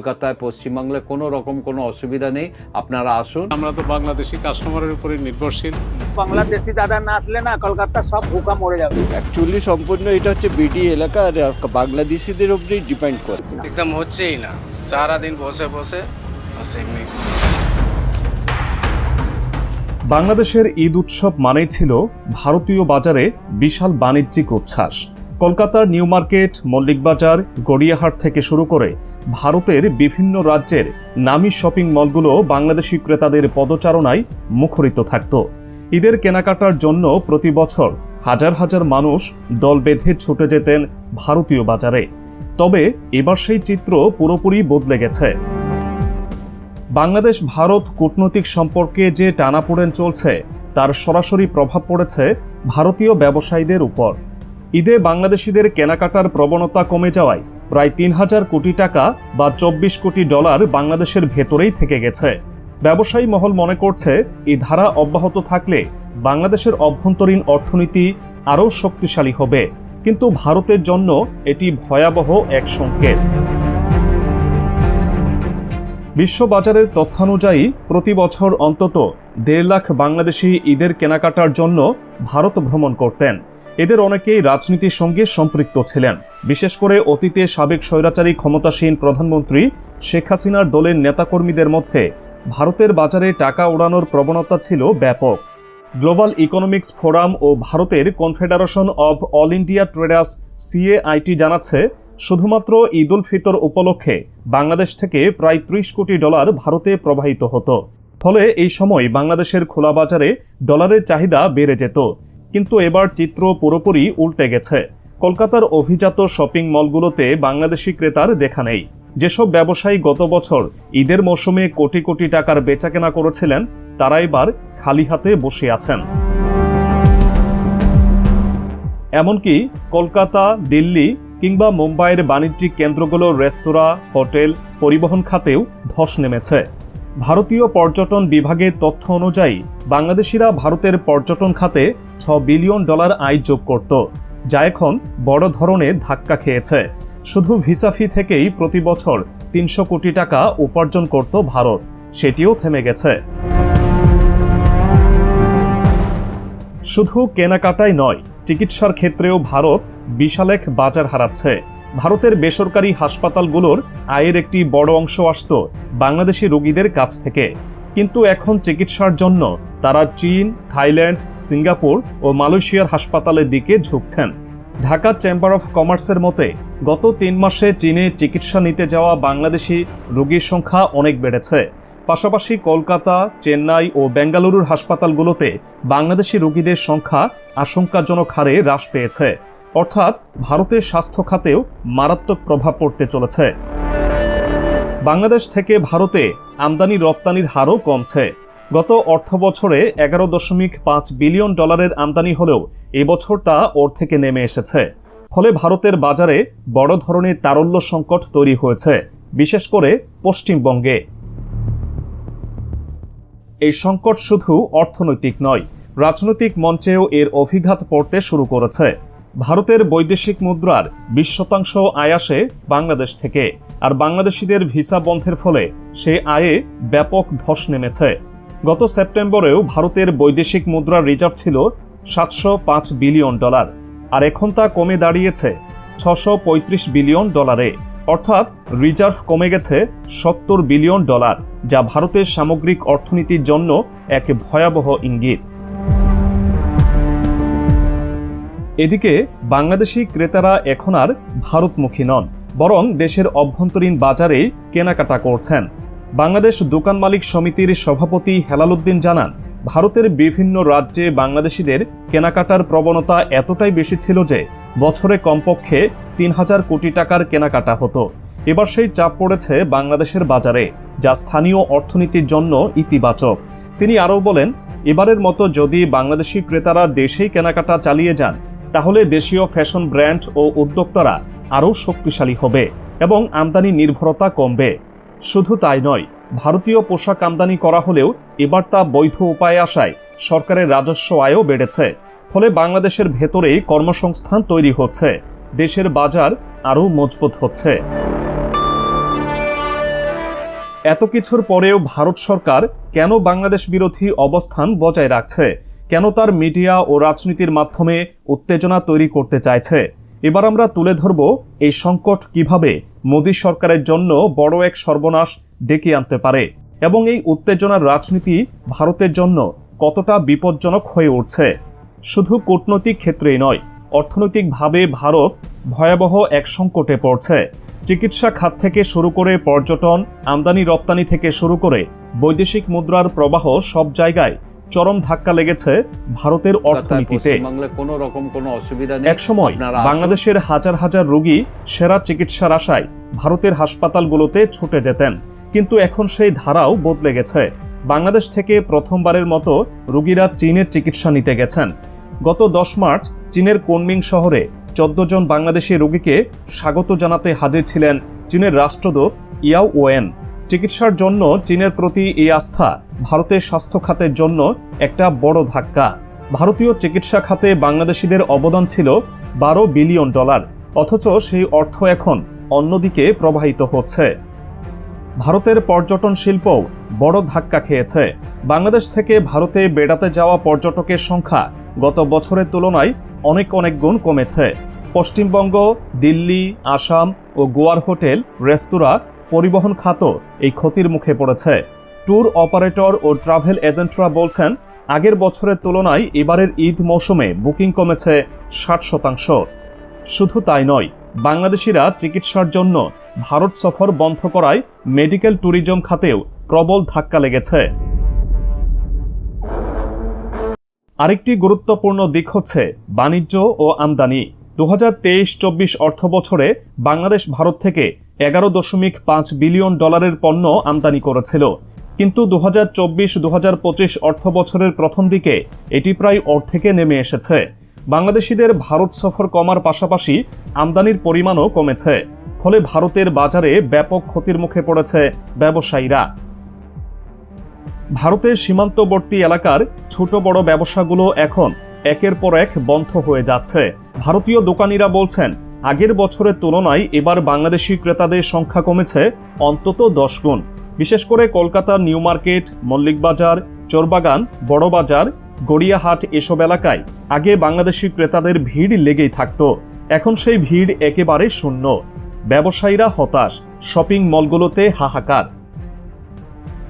কলকাতায় পশ্চিমবাংলায় কোনো রকম কোনো অসুবিধা নেই। আপনারা আসুন। আমরা তো বাংলাদেশি কাস্টমারের উপরে নির্ভরশীল। বাংলাদেশি দাদা না আসলে না কলকাতা সব ভুকা মরে যাবে। অ্যাকচুয়ালি সম্পূর্ণ এটা হচ্ছে বিডি এলাকা আর বাংলাদেশিদের উপরেই ডিপেন্ড করে। একদম হচ্ছেই না। সারাদিন বসে বসে এমনি। বাংলাদেশের ঈদ উৎসব মানেই ছিল ভারতীয় বাজারে বিশাল বাণিজ্যিক উচ্ছ্বাস। কলকাতার নিউ মার্কেট, মল্লিকবাজার, গড়িয়াহাট থেকে শুরু করে ভারতের বিভিন্ন রাজ্যের নামী শপিং মলগুলো বাংলাদেশি ক্রেতাদের পদচারণায় মুখরিত থাকত। ঈদের কেনাকাটার জন্য প্রতি বছর হাজার হাজার মানুষ দল বেঁধে ছুটে যেতেন ভারতীয় বাজারে। তবে এবার সেই চিত্র পুরোপুরি বদলে গেছে। বাংলাদেশ ভারত কূটনৈতিক সম্পর্কে যে টানাপোড়েন চলছে, তার সরাসরি প্রভাব পড়েছে ভারতীয় ব্যবসায়ীদের উপর। ঈদে বাংলাদেশিদের কেনাকাটার প্রবণতা কমে যাওয়ায় প্রায় তিন হাজার কোটি টাকা বা চব্বিশ কোটি ডলার বাংলাদেশের ভেতরেই থেকে গেছে। ব্যবসায়ী মহল মনে করছে, এই ধারা অব্যাহত থাকলে বাংলাদেশের অভ্যন্তরীণ অর্থনীতি আরও শক্তিশালী হবে। কিন্তু ভারতের জন্য এটি ভয়াবহ এক সংকেত। বিশ্ববাজারের তথ্যানুযায়ী, প্রতি বছর অন্তত দেড় লাখ বাংলাদেশি ঈদের কেনাকাটার জন্য ভারত ভ্রমণ করতেন। এদের অনেকেই রাজনীতির সঙ্গে সম্পৃক্ত ছিলেন। বিশেষ করে অতীতে সাবেক স্বৈরাচারী, ক্ষমতাসীন প্রধানমন্ত্রী শেখ হাসিনার দলের নেতাকর্মীদের মধ্যে ভারতের বাজারে টাকা ওড়ানোর প্রবণতা ছিল ব্যাপক। গ্লোবাল ইকোনমিক্স ফোরাম ও ভারতের confederation of all India traders CAIT জানাচ্ছে, শুধুমাত্র ঈদ উল ফিতর উপলক্ষে বাংলাদেশ থেকে প্রায় ত্রিশ কোটি ডলার ভারতে প্রবাহিত হতো। ফলে এই সময় বাংলাদেশের খোলা বাজারে ডলারের চাহিদা বেড়ে যেত। কিন্তু এবার চিত্র পুরোপুরি উল্টে গেছে। কলকাতার অভিজাত শপিং মলগুলোতে বাংলাদেশি ক্রেতার দেখা নেই। যেসব ব্যবসায়ী গত বছর ঈদের মৌসুমে কোটি কোটি টাকার বেচাকেনা করেছিলেন, তারা এবার খালি হাতে বসে আছেন। এমনকি কলকাতা, দিল্লি কিংবা মুম্বাইয়ের বাণিজ্যিক কেন্দ্রগুলোর রেস্তোরাঁ, হোটেল, পরিবহন খাতেও ধস নেমেছে। ভারতীয় পর্যটন বিভাগের তথ্য অনুযায়ী, বাংলাদেশিরা ভারতের পর্যটন খাতে ছ বিলিয়ন ডলার আয় যোগ করত, যা এখন বড় ধরনের ধাক্কা খেয়েছে। শুধু ভিসা ফি থেকেই প্রতি বছর তিনশো কোটি টাকা উপার্জন করত ভারত, সেটিও থেমে গেছে। শুধু কেনাকাটাই নয়, চিকিৎসার ক্ষেত্রেও ভারত বিশাল এক বাজার হারাচ্ছে। ভারতের বেসরকারি হাসপাতালগুলোর আয়ের একটি বড় অংশ আসত বাংলাদেশি রোগীদের কাছ থেকে। কিন্তু এখন চিকিৎসার জন্য তারা চীন, থাইল্যান্ড, সিঙ্গাপুর ও মালয়েশিয়ার হাসপাতালের দিকে ঝুঁকছেন। ঢাকা চেম্বার অফ কমার্সের মতে, গত তিন মাসে চীনে চিকিৎসা নিতে যাওয়া বাংলাদেশি রোগীর সংখ্যা অনেক বেড়েছে। পাশাপাশি কলকাতা, চেন্নাই ও বেঙ্গালুরুর হাসপাতালগুলোতে বাংলাদেশি রোগীদের সংখ্যা আশঙ্কাজনক হারে হ্রাস পেয়েছে। অর্থাৎ ভারতের স্বাস্থ্য খাতেও মারাত্মক প্রভাব পড়তে চলেছে। বাংলাদেশ থেকে ভারতে আমদানি রপ্তানির হারও কমছে। গত অর্থ বছরে এগারো দশমিক পাঁচ বিলিয়ন ডলারের আমদানি হলেও এবছর তা ওর থেকে নেমে এসেছে। ফলে ভারতের বাজারে বড় ধরনের তারল্য সংকট তৈরি হয়েছে, বিশেষ করে পশ্চিমবঙ্গে। এই সংকট শুধু অর্থনৈতিক নয়, রাজনৈতিক মঞ্চেও এর অভিঘাত পড়তে শুরু করেছে। ভারতের বৈদেশিক মুদ্রার বিশ শতাংশ আয় আসে বাংলাদেশ থেকে, আর বাংলাদেশিদের ভিসা বন্ধের ফলে সে আয়ে ব্যাপক ধস নেমেছে। গত সেপ্টেম্বরেও ভারতের বৈদেশিক মুদ্রার রিজার্ভ ছিল সাতশো পাঁচ বিলিয়ন ডলার, আর এখন তা কমে দাঁড়িয়েছে ছশো পঁয়ত্রিশ বিলিয়ন ডলারে, অর্থাৎ রিজার্ভ কমে গেছে সত্তর বিলিয়ন ডলার, যা ভারতের সামগ্রিক অর্থনীতির জন্য এক ভয়াবহ ইঙ্গিত। এদিকে বাংলাদেশি ক্রেতারা এখন আর ভারতমুখী নন, বরং দেশের অভ্যন্তরীণ বাজারেই কেনাকাটা করছেন। বাংলাদেশ দোকান মালিক সমিতির সভাপতি হেলালুদ্দিন জানান, ভারতের বিভিন্ন রাজ্যে বাংলাদেশিদের কেনাকাটার প্রবণতা এতটাই বেশি ছিল যে বছরে কমপক্ষে তিন হাজার কোটি টাকার কেনাকাটা হতো। এবার সেই চাপ পড়েছে বাংলাদেশের বাজারে, যা স্থানীয় অর্থনীতির জন্য ইতিবাচক। তিনি আরও বলেন, এবারের মতো যদি বাংলাদেশি ক্রেতারা দেশেই কেনাকাটা চালিয়ে যান তাহলে দেশীয় ফ্যাশন ব্র্যান্ড ও উদ্যোক্তারা আরও শক্তিশালী হবে এবং আমদানি নির্ভরতা কমবে। শুধু তাই নয়, ভারতীয় পোশাক আমদানি করা হলেও এবার তা বৈধ উপায়ে আসায় সরকারের রাজস্ব আয়ও বেড়েছে, ফলে বাংলাদেশের ভেতরেই কর্মসংস্থান তৈরি হচ্ছে, দেশের বাজার আরও মজবুত হচ্ছে। এত কিছুর পরেও ভারত সরকার কেন বাংলাদেশ বিরোধী অবস্থান বজায় রাখছে? কেন তার মিডিয়া ও রাজনীতির মাধ্যমে উত্তেজনা তৈরি করতে চাইছে? এবার আমরা তুলে ধরব এই সংকট কীভাবে মোদী সরকারের জন্য বড় এক সর্বনাশ ডেকে আনতে পারে এবং এই উত্তেজনার রাজনীতি ভারতের জন্য কতটা বিপজ্জনক হয়ে উঠছে। শুধু কূটনৈতিক ক্ষেত্রেই নয়, অর্থনৈতিকভাবে ভারত ভয়াবহ এক সংকটে পড়ছে। চিকিৎসা খাত থেকে শুরু করে পর্যটন আমদানি রপ্তানি থেকে শুরু করে বৈদেশিক মুদ্রার প্রবাহ সব জায়গায় চরম ধাক্কা লেগেছে ভারতের অর্থনীতিতে। কোনো রকম কোনো অসুবিধা নেই। একসময় বাংলাদেশের হাজার হাজার রোগী সেরা চিকিৎসার আশায় ভারতের হাসপাতালগুলোতে ছুটে যেতেন। কিন্তু এখন সেই ধারাও বদলে গেছে। বাংলাদেশ থেকে প্রথমবারের মতো রোগীরা চীনের চিকিৎসা নিতে গেছেন। গত দশ মার্চ চীনের কোনমিং শহরে চোদ্দ জন বাংলাদেশি রোগীকে স্বাগত জানাতে হাজির ছিলেন চীনের রাষ্ট্রদূত ইয়াও ওয়েন চিকিৎসার জন্য চীনের প্রতি এই আস্থা, ভারতের স্বাস্থ্য খাতের জন্য একটা বড় ধাক্কা। ভারতীয় চিকিৎসা খাতে বাংলাদেশিদের অবদান ছিল বারো বিলিয়ন ডলার, অথচ সেই অর্থ এখন অন্যদিকে প্রবাহিত হচ্ছে। ভারতের পর্যটন শিল্পও বড় ধাক্কা খেয়েছে। বাংলাদেশ থেকে ভারতে বেড়াতে যাওয়া পর্যটকের সংখ্যা গত বছরের তুলনায় অনেক অনেক গুণ কমেছে। পশ্চিমবঙ্গ, দিল্লি, আসাম ও গোয়ার হোটেল, রেস্তোরাঁ পরিবহন খাতও এই ক্ষতির মুখে পড়েছে। ট্যুর অপারেটর ও ট্রাভেল এজেন্টরা বলছেন, আগের বছরের তুলনায় এবারের ঈদ মৌসুমে বুকিং কমেছে ষাট শতাংশ। শুধু তাই নয়, বাংলাদেশিরা চিকিৎসার জন্য ভারত সফর বন্ধ করায় মেডিকেল ট্যুরিজম খাতেও প্রবল ধাক্কা লেগেছে। আরেকটি গুরুত্বপূর্ণ দিক হচ্ছে বাণিজ্য ও আমদানি। দু হাজার তেইশ চব্বিশ অর্থ বছরে বাংলাদেশ ভারত থেকে এগারো দশমিক পাঁচ বিলিয়ন ডলারের পণ্য আমদানি করেছিল। কিন্তু দু হাজার চব্বিশ দু হাজার পঁচিশ অর্থ বছরের প্রথম দিকে এটি প্রায় অর্ধেকে নেমে এসেছে। বাংলাদেশিদের ভারত সফর কমার পাশাপাশি আমদানির পরিমাণও কমেছে। ফলে ভারতের বাজারে ব্যাপক ক্ষতির মুখে পড়েছে ব্যবসায়ীরা। ভারতের সীমান্তবর্তী এলাকার ছোট বড় ব্যবসাগুলো এখন একের পর এক বন্ধ হয়ে যাচ্ছে। ভারতীয় দোকানিরা বলছেন আগের বছরের তুলনায় এবার বাংলাদেশি ক্রেতাদের সংখ্যা কমেছে অন্তত দশ গুণ। বিশেষ করে কলকাতার নিউ মার্কেট, মল্লিকবাজার, চোরবাগান, বড়বাজার, গড়িয়াহাট এসব এলাকায় আগে বাংলাদেশি ক্রেতাদের ভিড় লেগেই থাকত। এখন সেই ভিড় একেবারে শূন্য। ব্যবসায়ীরা হতাশ, শপিং মলগুলোতে হাহাকার।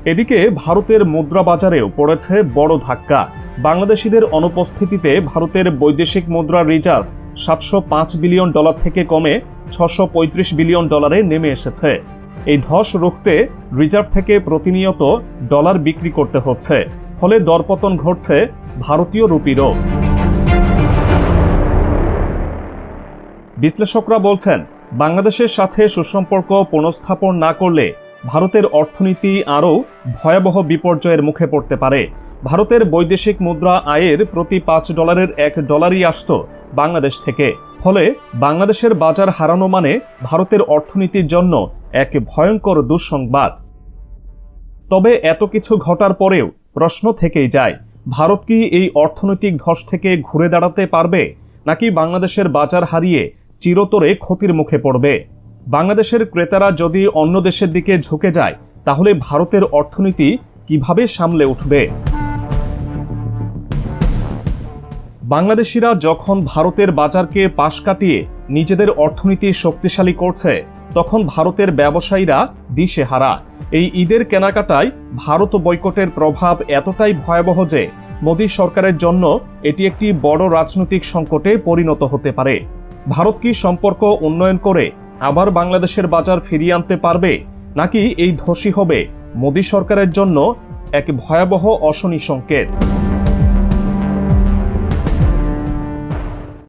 এদিকে ভারতের মুদ্রা বাজারেও পড়েছে বড় ধাক্কা। বাংলাদেশিদের অনুপস্থিতিতে ভারতের বৈদেশিক মুদ্রার রিজার্ভ সাতশো পাঁচ বিলিয়ন ডলার থেকে কমে ছশো পঁয়ত্রিশ বিলিয়ন ডলারে নেমে এসেছে। এই ধস রুখতে রিজার্ভ থেকে প্রতিনিয়ত ডলার বিক্রি করতে হচ্ছে, ফলে দরপতন ঘটছে ভারতীয় রুপিরও। বিশ্লেষকরা বলছেন, বাংলাদেশের সাথে সুসম্পর্ক পুনঃস্থাপন না করলে ভারতের অর্থনীতি আরও ভয়াবহ বিপর্যয়ের মুখে পড়তে পারে। ভারতের বৈদেশিক মুদ্রা আয়ের প্রতি পাঁচ ডলারের এক ডলারই আসত বাংলাদেশ থেকে। ফলে বাংলাদেশের বাজার হারানো মানে ভারতের অর্থনীতির জন্য এক ভয়ঙ্কর দুঃসংবাদ। তবে এত কিছু ঘটার পরেও প্রশ্ন থেকেই যায়, ভারত কি এই অর্থনৈতিক ধস থেকে ঘুরে দাঁড়াতে পারবে, নাকি বাংলাদেশের বাজার হারিয়ে চিরতরে ক্ষতির মুখে পড়বে? বাংলাদেশের ক্রেতারা যদি অন্য দেশের দিকে ঝুঁকে যায়, তাহলে ভারতের অর্থনীতি কীভাবে সামলে উঠবে? বাংলাদেশিরা যখন ভারতের বাজারকে পাশ কাটিয়ে নিজেদের অর্থনীতি শক্তিশালী করছে, তখন ভারতের ব্যবসায়ীরা দিশেহারা। এই ঈদের কেনাকাটায় ভারত বয়কটের প্রভাব এতটাই ভয়াবহ যে মোদী সরকারের জন্য এটি একটি বড় রাজনৈতিক সংকটে পরিণত হতে পারে। ভারত কি সম্পর্ক উন্নয়ন করে আবার বাংলাদেশের বাজার ফিরিয়ে আনতে পারবে, নাকি এই ধসি হবে মোদী সরকারের জন্য এক ভয়াবহ অশনি সংকেত?